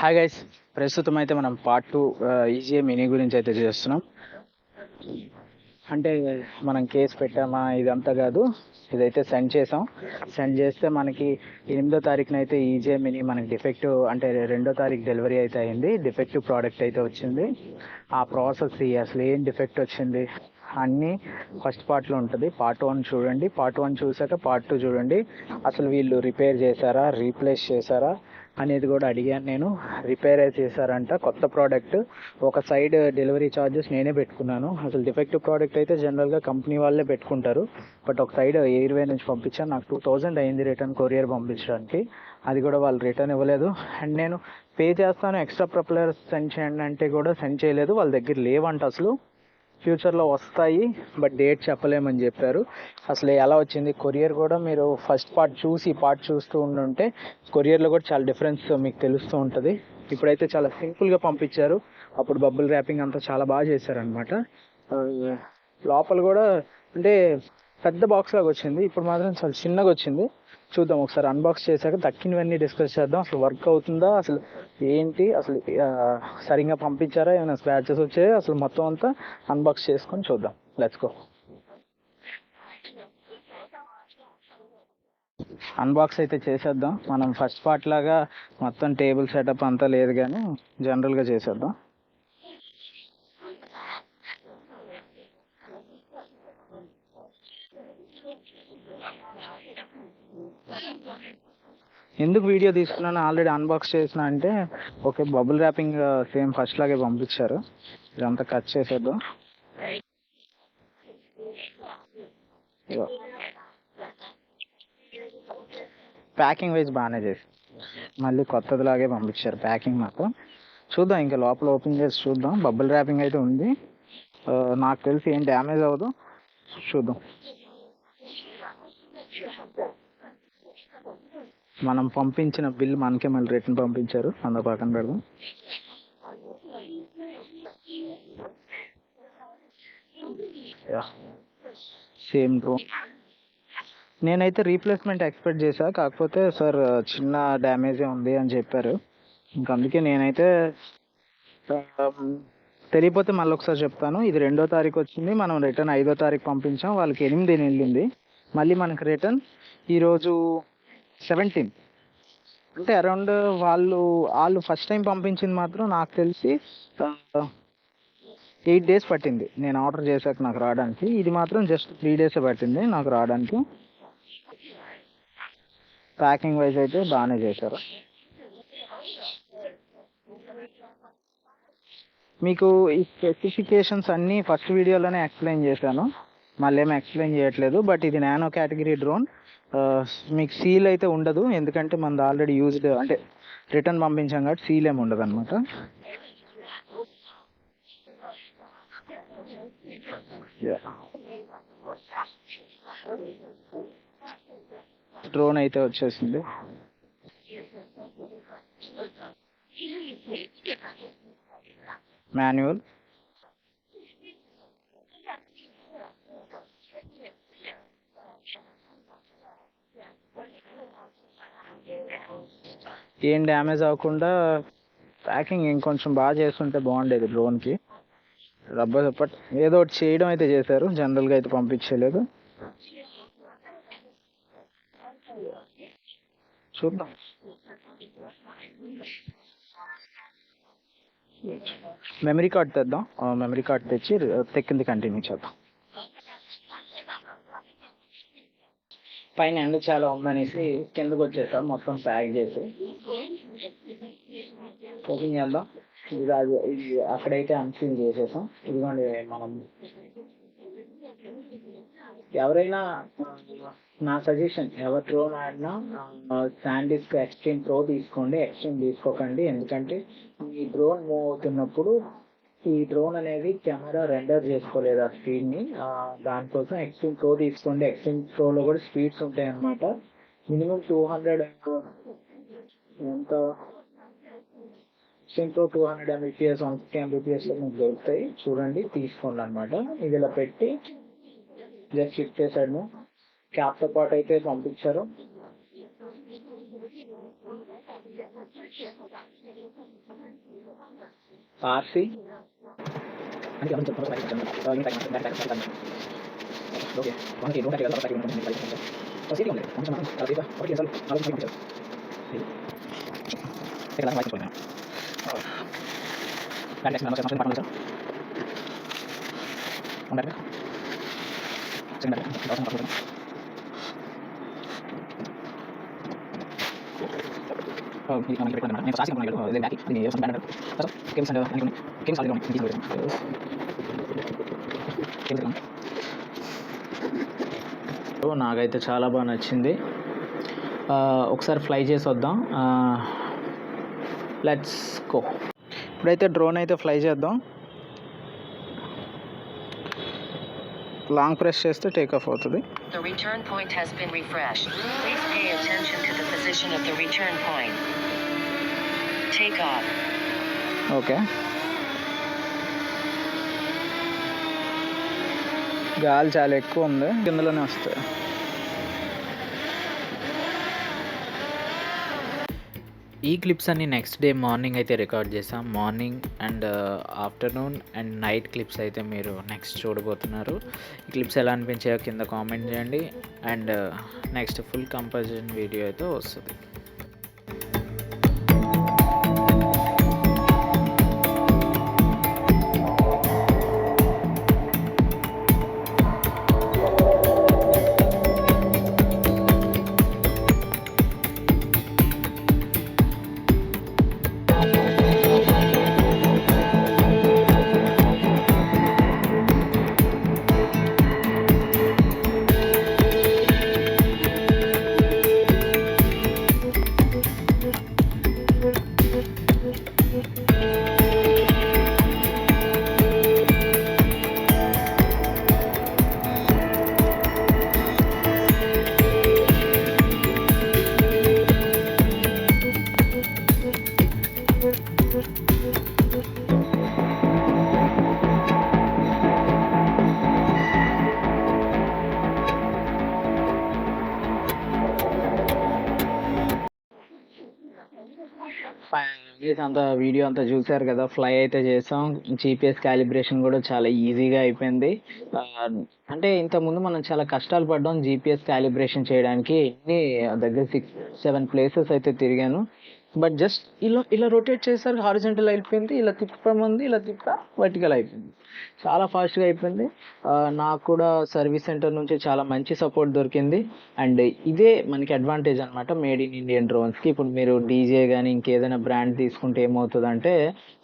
Hi guys ప్రస్తుతం అయితే మనం పార్ట్ టూ ఈజీఏ మినీ గురించి అయితే చేస్తున్నాం. అంటే మనం కేసు పెట్టామా ఇదంతా కాదు. ఇదైతే సెండ్ చేసాం. సెండ్ చేస్తే మనకి ఎనిమిదో తారీఖున అయితే ఈజీఏ మినీ మనకి డిఫెక్టివ్ అంటే రెండో తారీఖు డెలివరీ అయితే అయింది. డిఫెక్టివ్ ప్రోడక్ట్ అయితే వచ్చింది. ఆ ప్రాసెస్ అసలు ఏం డిఫెక్ట్ వచ్చింది అన్నీ ఫస్ట్ పార్ట్లో ఉంటుంది. పార్ట్ వన్ చూడండి. పార్ట్ వన్ చూసాక పార్ట్ టూ చూడండి. అసలు వీళ్ళు రిపేర్ చేశారా? రీప్లేస్ చేశారా? అనేది కూడా అడిగాను నేను రిపేర్ చేశారంట కొత్త ప్రోడక్ట్ ఒక సైడ్ డెలివరీ ఛార్జెస్ నేనే పెట్టుకున్నాను. అసలు డిఫెక్టివ్ ప్రోడక్ట్ అయితే జనరల్గా కంపెనీ వాళ్ళే పెట్టుకుంటారు. బట్ ఒక సైడ్ ఎయిర్వే నుంచి పంపించాను నాకు టూ థౌజండ్ అయింది రిటర్న్ కొరియర్ పంపించడానికి. అది కూడా వాళ్ళు రిటర్న్ ఇవ్వలేదు. అండ్ నేను పే చేస్తాను ఎక్స్ట్రా ప్రొపలర్ సెండ్ చేయండి అంటే కూడా సెండ్ చేయలేదు. వాళ్ళ దగ్గర లేవంట అసలు. ఫ్యూచర్లో వస్తాయి బట్ డేట్ చెప్పలేమని చెప్పారు. అసలు ఎలా వచ్చింది? కొరియర్ కూడా మీరు ఫస్ట్ పార్ట్ చూసి పార్ట్ చూస్తూ ఉండుంటే కొరియర్లో కూడా చాలా డిఫరెన్స్ మీకు తెలుస్తూ ఉంటుంది. ఇప్పుడైతే చాలా సింపుల్గా పంపించారు. అప్పుడు బబుల్ ర్యాపింగ్ అంతా చాలా బాగా చేశారనమాట లోపల కూడా అంటే పెద్ద బాక్స్ లాగా వచ్చింది. ఇప్పుడు మాత్రం చాలా చిన్నగా వచ్చింది. చూద్దాం ఒకసారి అన్బాక్స్ చేశాక దక్కినవన్నీ డిస్కస్ చేద్దాం. అసలు వర్క్ అవుతుందా? అసలు ఏంటి? అసలు సరిగ్గా పంపించారా? ఏమైనా స్క్రాచెస్ వచ్చాయో? అసలు మొత్తం అంతా అన్బాక్స్ చేసుకొని చూద్దాం. లెట్స్ గో అన్బాక్స్ అయితే చేసేద్దాం. మనం ఫస్ట్ పార్ట్ లాగా మొత్తం టేబుల్ సెటప్ అంతా లేదు కానీ జనరల్గా చేసేద్దాం. ఎందుకు వీడియో తీసుకున్నాను? ఆల్రెడీ అన్బాక్స్ చేసిన అంటే okay bubble wrapping same first లాగే పంపించారు. ఇదంతా కట్ చేసేద్దాం. ప్యాకింగ్ వైజ్ బాగానే చేసి మళ్ళీ కొత్తదిలాగే పంపించారు ప్యాకింగ్ మాత్రం చూద్దాం ఇంకా లోపల ఓపెన్ చేసి చూద్దాం. బబుల్ ర్యాపింగ్ అయితే ఉంది. నాకు తెలిసి ఏం డ్యామేజ్ అవ్వదు. చూద్దాం. మనం పంపించిన బిల్ మనకే మళ్ళీ రిటర్న్ పంపించారు. అందులో పక్కన పెడదాం. సేమ్ డ్రోన్ నేనైతే రీప్లేస్మెంట్ ఎక్స్పెక్ట్ చేశా. కాకపోతే సార్ చిన్న డ్యామేజే ఉంది అని చెప్పారు. ఇంకా అందుకే నేనైతే తెలియపోతే మళ్ళీ ఒకసారి చెప్తాను. ఇది రెండో తారీఖు వచ్చింది. మనం రిటర్న్ ఐదో తారీఖు పంపించాం. వాళ్ళకి ఎనిమిది వెళ్ళింది మళ్ళీ మనకి రిటర్న్ ఈరోజు సెవెంటీన్ అంటే అరౌండ్ వాళ్ళు వాళ్ళు ఫస్ట్ టైం పంపించింది మాత్రం నాకు తెలిసి ఎయిట్ డేస్ పట్టింది. నేను ఆర్డర్ చేశాక నాకు రావడానికి. ఇది మాత్రం జస్ట్ త్రీ డేస్ పట్టింది నాకు రావడానికి. ప్యాకింగ్ వైజ్ అయితే బాగానే చేశారు. మీకు ఈ స్పెసిఫికేషన్స్ అన్నీ ఫస్ట్ వీడియోలోనే ఎక్స్ప్లెయిన్ చేశాను. మళ్ళీ ఏమి ఎక్స్ప్లెయిన్ చేయట్లేదు బట్ ఇది నానో కేటగిరీ డ్రోన్ మీకు సీల్ అయితే ఉండదు ఎందుకంటే మనది ఆల్రెడీ యూజ్డ్ అంటే రిటర్న్ పంపించాం కాబట్టి సీల్ ఏమి ఉండదు అనమాట డ్రోన్ అయితే వచ్చేసింది. మాన్యువల్ ఏం డ్యామేజ్ అవ్వకుండా ప్యాకింగ్ ఇంకొంచెం బాగా చేస్తుంటే బాగుండేది డ్రోన్కి. రబ్బర్ బట్ ఏదో ఒకటి చేయడం అయితే చేశారు. జనరల్గా అయితే పంపించలేదు. చూద్దాం. మెమరీ కార్డ్ తెద్దాం. మెమరీ కార్డ్ తెచ్చి తెక్కింది కంటిన్యూ చేద్దాం. పైన ఎండ చాలా ఉందనేసి కిందకు వచ్చేసాం. మొత్తం ప్యాక్ చేసి ఓపెన్ చేద్దాం. ఇది అది ఇది అక్కడైతే అన్సీన్ చేసేసాం. ఇదిగోండి మనం. ఎవరైనా నా సజెషన్ ఎవరు డ్రోన్ ఆడినా శాండిస్క్ ఎక్స్ట్రీమ్ ప్రో తీసుకోండి. ఎక్స్ట్రీమ్ తీసుకోకండి. ఎందుకంటే ఈ డ్రోన్ మూవ్ అవుతున్నప్పుడు ఈ డ్రోన్ అనేది కెమెరా రెండర్ చేసుకోలేదు ఆ స్పీడ్ని. దానికోసం ఎక్స్ట్రీమ్ ప్రో తీసుకోండి. ఎక్స్ట్రీమ్ ప్రోలో కూడా స్పీడ్స్ ఉంటాయి అన్నమాట మినిమం టూ హండ్రెడ్ ఎంత? Synchro two hundred MBPS one fifty ఎంబీపీఎస్లో మీకు దొరుకుతాయి. చూడండి తీసుకోండి అనమాట ఇది ఇలా పెట్టి జస్ట్ షిఫ్ట్ చేశాడు. క్యాప్తో పాటు అయితే పంపించారు. ఆర్సీ ఓకే మనకి నూట ఇరవై రూపాయలు ఉంటుంది సీటీ ఉంది కొంచెం మాత్రం చాలా తీసా ఒకటి అసలు నాలుగు పంపించారు ఇక్కడ వాయించుకోండి దాని నెక్స్ట్ నమస్తే నమస్తే పక్కన సార్ ఉండండి సెకండ్ బ్యాటరీ దోసం పక్కన ఇది మనకి పెట్టుకున్నాను నేను సాసి కొన్నాను ఇది బ్యాక్ ఇది ఏసం బ్యానర్ సార్ కేమ్స్ అండ్ అనుకోండి కేమ్స్ ఆల్రెడీ ఉంది నాకైతే చాలా బాగా నచ్చింది. ఒకసారి ఫ్లై చేసి వద్దాం. లెట్స్ కో ఇప్పుడైతే డ్రోన్ అయితే ఫ్లై చేద్దాం. లాంగ్ ప్రెస్ చేస్తే టేక్ ఆఫ్ అవుతుంది. ఓకే గాలి చాలా ఎక్కువ ఉంది. కిందలోనే వస్తాయి. ఈ క్లిప్స్ అన్ని నెక్స్ట్ డే మార్నింగ్ అయితే రికార్డ్ చేసాం morning and afternoon and night clips అయితే మీరు నెక్స్ట్ చూడబోతున్నారు. ఈ క్లిప్స్ ఎలా అనిపించాయో కింద కామెంట్ చేయండి. And next full composition video అయితే వస్తుంది. అంతా వీడియో అంతా చూసారు కదా ఫ్లై అయితే చేసాం. జీపీఎస్ క్యాలిబ్రేషన్ కూడా చాలా ఈజీగా అయిపోయింది. ఆ, అంటే ఇంతకుముందు మనం చాలా కష్టాలు పడ్డాం జీపీఎస్ క్యాలిబ్రేషన్ చేయడానికి. ఎన్ని దగ్గర సిక్స్ సెవెన్ ప్లేసెస్ అయితే తిరిగాను. బట్ జస్ట్ ఇలా ఇలా రొటేట్ చేసరికి హారిజెంటల్ అయిపోయింది ఇలా తిప్పమంది ఇలా తిప్ప వర్టికల్ అయిపోయింది. చాలా ఫాస్ట్గా అయిపోయింది. నాకు కూడా సర్వీస్ సెంటర్ నుంచి చాలా మంచి సపోర్ట్ దొరికింది. అండ్ ఇదే మనకి అడ్వాంటేజ్ అనమాట మేడ్ ఇన్ ఇండియన్ డ్రోన్స్కి ఇప్పుడు మీరు డీజే కానీ ఇంకేదైనా బ్రాండ్ తీసుకుంటే ఏమవుతుందంటే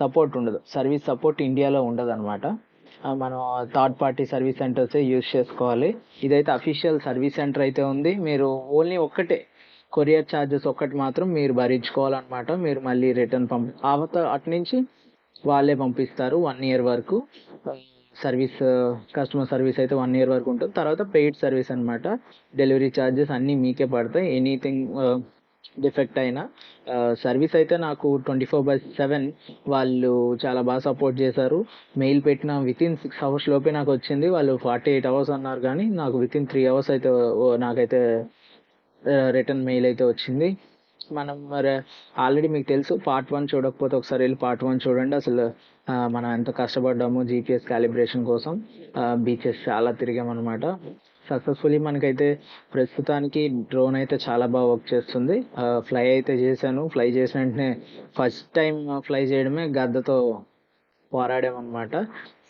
సపోర్ట్ ఉండదు. సర్వీస్ సపోర్ట్ ఇండియాలో ఉండదు అనమాట మనం థర్డ్ పార్టీ సర్వీస్ సెంటర్సే యూజ్ చేసుకోవాలి. ఇదైతే అఫీషియల్ సర్వీస్ సెంటర్ అయితే ఉంది. మీరు ఓన్లీ ఒక్కటే కొరియర్ ఛార్జెస్ ఒక్కటి మాత్రం మీరు భరించుకోవాలన్నమాట. మీరు మళ్ళీ రిటర్న్ పంపి అవత అటు నుంచి వాళ్ళే పంపిస్తారు వన్ ఇయర్ వరకు. సర్వీస్ కస్టమర్ సర్వీస్ అయితే వన్ ఇయర్ వరకు ఉంటుంది. తర్వాత పెయిడ్ సర్వీస్ అన్నమాట. డెలివరీ ఛార్జెస్ అన్నీ మీకే పడతాయి. ఎనీథింగ్ డిఫెక్ట్ అయినా. సర్వీస్ అయితే నాకు ట్వంటీ ఫోర్ బై సెవెన్ వాళ్ళు చాలా బాగా సపోర్ట్ చేశారు. మెయిల్ పెట్టిన విత్ ఇన్ సిక్స్ అవర్స్ లోపే నాకు వచ్చింది. వాళ్ళు ఫార్టీ ఎయిట్ అవర్స్ అన్నారు కానీ నాకు విత్ ఇన్ త్రీ అవర్స్ అయితే నాకైతే రిటర్న్ మెయిల్ అయితే వచ్చింది. మనం మరి ఆల్రెడీ మీకు తెలుసు పార్ట్ వన్ చూడకపోతే ఒకసారి వెళ్ళి పార్ట్ వన్ చూడండి. అసలు మనం ఎంత కష్టపడ్డాము జీపీఎస్ క్యాలిబ్రేషన్ కోసం. బీచెస్ చాలా తిరిగామన్నమాట సక్సెస్ఫుల్లీ మనకైతే ప్రస్తుతానికి డ్రోన్ అయితే చాలా బాగా వర్క్ చేస్తుంది. ఫ్లై అయితే చేశాను. ఫ్లై చేసిన వెంటనే ఫస్ట్ టైం ఫ్లై చేయడమే గద్దతో పోరాడామన్నమాట.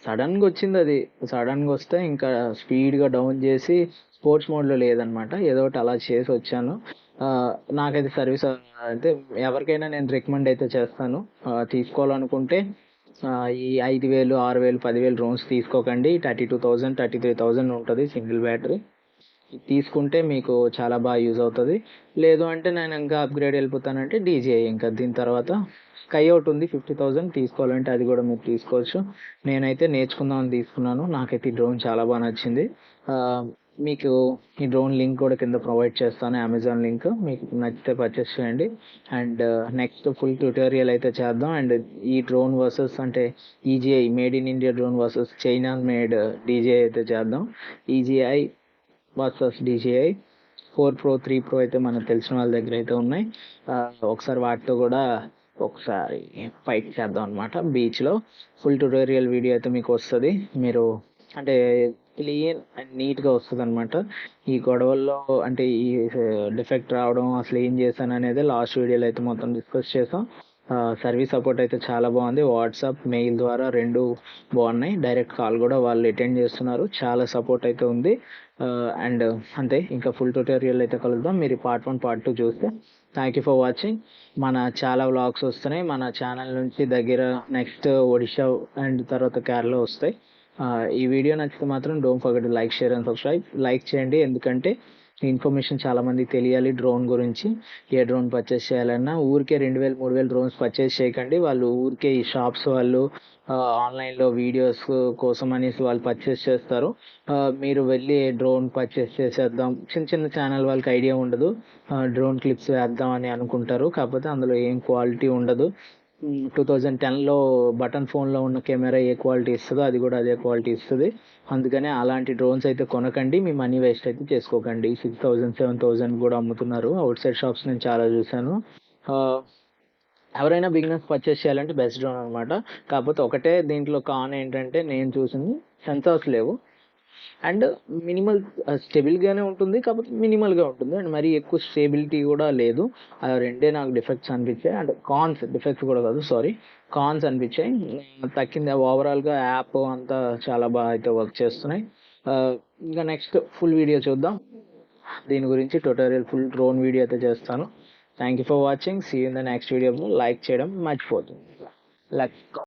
సడన్గా వచ్చింది అది సడన్గా వస్తే ఇంకా స్పీడ్గా డౌన్ చేసి స్పోర్ట్స్ మోడ్లో లేదనమాట. ఏదో ఒకటి అలా చేసి వచ్చాను నాకైతే సర్వీస్ అయితే ఎవరికైనా నేను రికమెండ్ అయితే చేస్తాను. తీసుకోవాలనుకుంటే ఈ ఐదు వేలు ఆరు వేలు పదివేలు రూమ్స్ తీసుకోకండి. Thirty two thousand thirty three thousand ఉంటుంది సింగిల్ బ్యాటరీ. తీసుకుంటే మీకు చాలా బాగా యూజ్ అవుతుంది. లేదు అంటే నేను ఇంకా అప్గ్రేడ్ వెళ్ళిపోతానంటే డీజీఐ ఇంకా దీని తర్వాత స్కై అవుట్ ఉంది ఫిఫ్టీ థౌజండ్ తీసుకోవాలంటే అది కూడా మీరు తీసుకోవచ్చు. నేనైతే నేర్చుకుందామని తీసుకున్నాను. నాకైతే ఈ డ్రోన్ చాలా బాగా నచ్చింది. మీకు ఈ డ్రోన్ లింక్ కూడా కింద ప్రొవైడ్ చేస్తాను అమెజాన్ లింక్. మీకు నచ్చితే పర్చేస్ చేయండి. అండ్ నెక్స్ట్ ఫుల్ ట్యూటోరియల్ అయితే చేద్దాం. అండ్ ఈ డ్రోన్ వర్సెస్ అంటే EGI made in India drone versus China made DJI అయితే చేద్దాం. EGI versus DJI four pro three pro అయితే మనకు తెలిసిన వాళ్ళ దగ్గర అయితే ఉన్నాయి. ఒకసారి వాటితో కూడా ఒకసారి ఫైట్ చేద్దాం అనమాట బీచ్లో ఫుల్ ట్యూటోరియల్ వీడియో అయితే మీకు వస్తుంది. మీరు అంటే క్లీన్ అండ్ నీట్గా వస్తుంది అనమాట ఈ గొడవల్లో అంటే ఈ డిఫెక్ట్ రావడం అసలు ఏం చేశాను అనేది లాస్ట్ వీడియోలో అయితే మొత్తం డిస్కస్ చేసాం. సర్వీస్ సపోర్ట్ అయితే చాలా బాగుంది. వాట్సాప్ మెయిల్ ద్వారా రెండు బాగున్నాయి. డైరెక్ట్ కాల్ కూడా వాళ్ళు అటెండ్ చేస్తున్నారు. చాలా సపోర్ట్ అయితే ఉంది. అండ్ అంతే ఇంకా ఫుల్ ట్యూటోరియల్ అయితే కలుద్దాం. మీరు పార్ట్ వన్ పార్ట్ టూ చూస్తే. థ్యాంక్ యూ ఫర్ వాచింగ్ మన చాలా వ్లాగ్స్ వస్తున్నాయి. మన ఛానల్ నుంచి దగ్గర నెక్స్ట్ ఒడిషా అండ్ తర్వాత కేరళ వస్తాయి. ఈ వీడియో నచ్చితే మాత్రం don't forget like share and subscribe like చేయండి. ఎందుకంటే ఇన్ఫర్మేషన్ చాలామందికి తెలియాలి డ్రోన్ గురించి. ఏ డ్రోన్ పర్చేస్ చేయాలన్నా ఊరికే రెండు వేలు మూడు వేలు డ్రోన్స్ పర్చేస్ చేయకండి. వాళ్ళు ఊరికే ఈ షాప్స్ వాళ్ళు ఆన్లైన్లో వీడియోస్ కోసం అనేసి వాళ్ళు పర్చేస్ చేస్తారు. మీరు వెళ్ళి డ్రోన్ పర్చేస్ చేసేద్దాం. చిన్న చిన్న ఛానల్ వాళ్ళకి ఐడియా ఉండదు. డ్రోన్ క్లిప్స్ వేద్దాం అని అనుకుంటారు. కాకపోతే అందులో ఏం క్వాలిటీ ఉండదు. టూ థౌజండ్ టెన్లో బటన్ ఫోన్లో ఉన్న కెమెరా ఏ క్వాలిటీ ఇస్తుందో అది కూడా అదే క్వాలిటీ ఇస్తుంది. అందుకనే అలాంటి డ్రోన్స్ అయితే కొనకండి మీ మనీ వేస్ట్ అయితే చేసుకోకండి. సిక్స్ థౌజండ్ సెవెన్ థౌజండ్ కూడా అమ్ముతున్నారు. అవుట్ సైడ్ షాప్స్ నేను చాలా చూశాను. ఎవరైనా బిగినర్స్ పర్చేస్ చేయాలంటే బెస్ట్ డ్రోన్ అనమాట కాకపోతే ఒకటే దీంట్లో కాన్ ఏంటంటే నేను చూసింది సెన్సార్స్ లేవు. అండ్ మినిమల్ స్టెబిల్గానే ఉంటుంది కాకపోతే మినిమల్గా ఉంటుంది. అండ్ మరీ ఎక్కువ స్టేబిలిటీ కూడా లేదు. ఆ రెండే నాకు డిఫెక్ట్స్ అనిపించాయి. అండ్ కాన్స్ డిఫెక్ట్స్ కూడా కాదు సారీ కాన్స్ అనిపించాయి. తక్కింది ఓవరాల్గా యాప్ అంతా చాలా బాగా అయితే వర్క్ చేస్తున్నాయి. ఇంకా నెక్స్ట్ ఫుల్ వీడియో చూద్దాం. దీని గురించి ట్యూటోరియల్ ఫుల్ డ్రోన్ వీడియో అయితే చేస్తాను. Thank you for watching see in the next video like చేయడం మర్చిపోతుంది లెట్స్